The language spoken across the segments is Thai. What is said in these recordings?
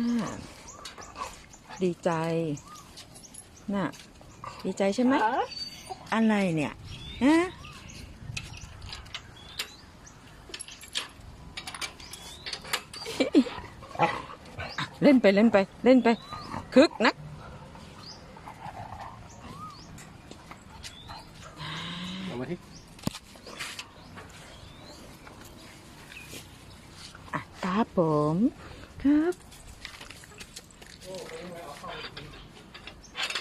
อ่าดีใจ น่ะ ดีใจใช่ไหม อะไรเนี่ยฮะเล่นไปเล่นไป เล่นไป คึกนักเอามาที่อะครับผม ครับ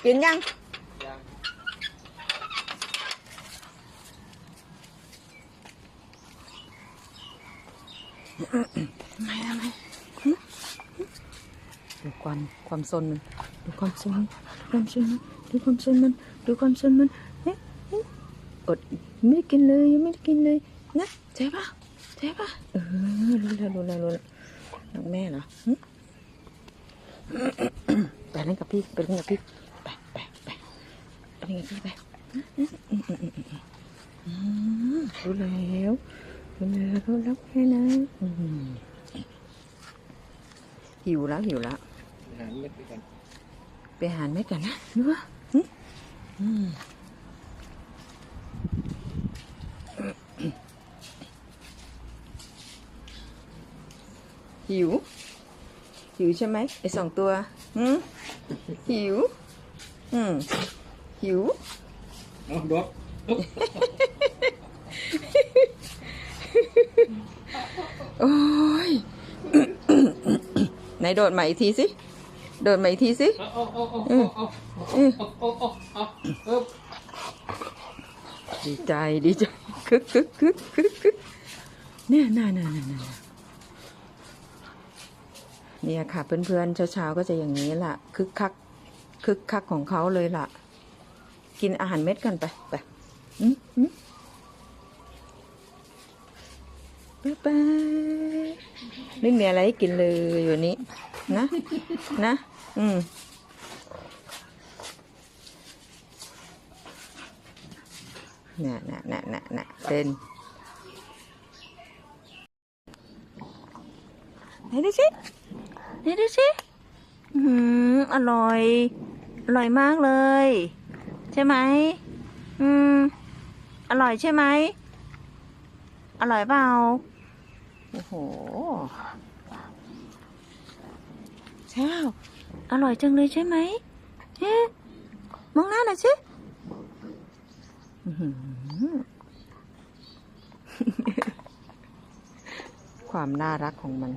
กินยัง ไมทำไมดูความความซนมันดูความซนมันดูความซนมันดูความซนมันดูความซนมันเฮ้ยอดไม่ได้กินเลยยังไม่ได้กินเลยนะเจ๊ปะเจ๊ปะเออรู้แล้วรู้แล้วรู้แล้วรักแม่เหรอ ไปเล่นกับพี่ไปเล่นกับพี่ไปไปไปไปเล่นกับพี่ไปอืมอืมอืมอืมอืมอืมรู้แล้วรู้แล้วรู้แล้วแค่นะอืมหิวแล้วหิวแล้วหาเม็ดกันไปหาเม็ดกันนะรู้ปะหึอืมหิว หิวใช่ไหมไอสองตัวหืมหิว อืมหิวเอาดดโอ้ยไหนโดดใหม่อีกทีสิ โดดใหม่อีกทีสิเอาเอาเอาเอาอืมเอาอืมเอาเอาเอาเอาเอาดีใจดีใจคึกคึกคึกคึกคึกเนี่ยน่าน่าน่าน่า เนี่ยค่ะ เพื่อนๆเช้าๆก็จะอย่างนี้ล่ะคึกคักคึกคักของเขาเลยล่ะ กินอาหารเม็ดกันไปไปอืมอืมบ๊ายบายไม่มีอะไรให้กินเลยวันนี้ นะ นะ อืมน่ะน่ะน่ะน่ะน่ะเป็นไหนดูสิไห นดูสิอื้อหืมอร่อย อร่อยมากเลย ใช่ไหม อืม อร่อยใช่ไหม อร่อยเปล่า โอ้โหเช้าอร่อยจังเลยใช่ไหมเฮ้มองหน้าหน่อยสิความน่ารักของมัน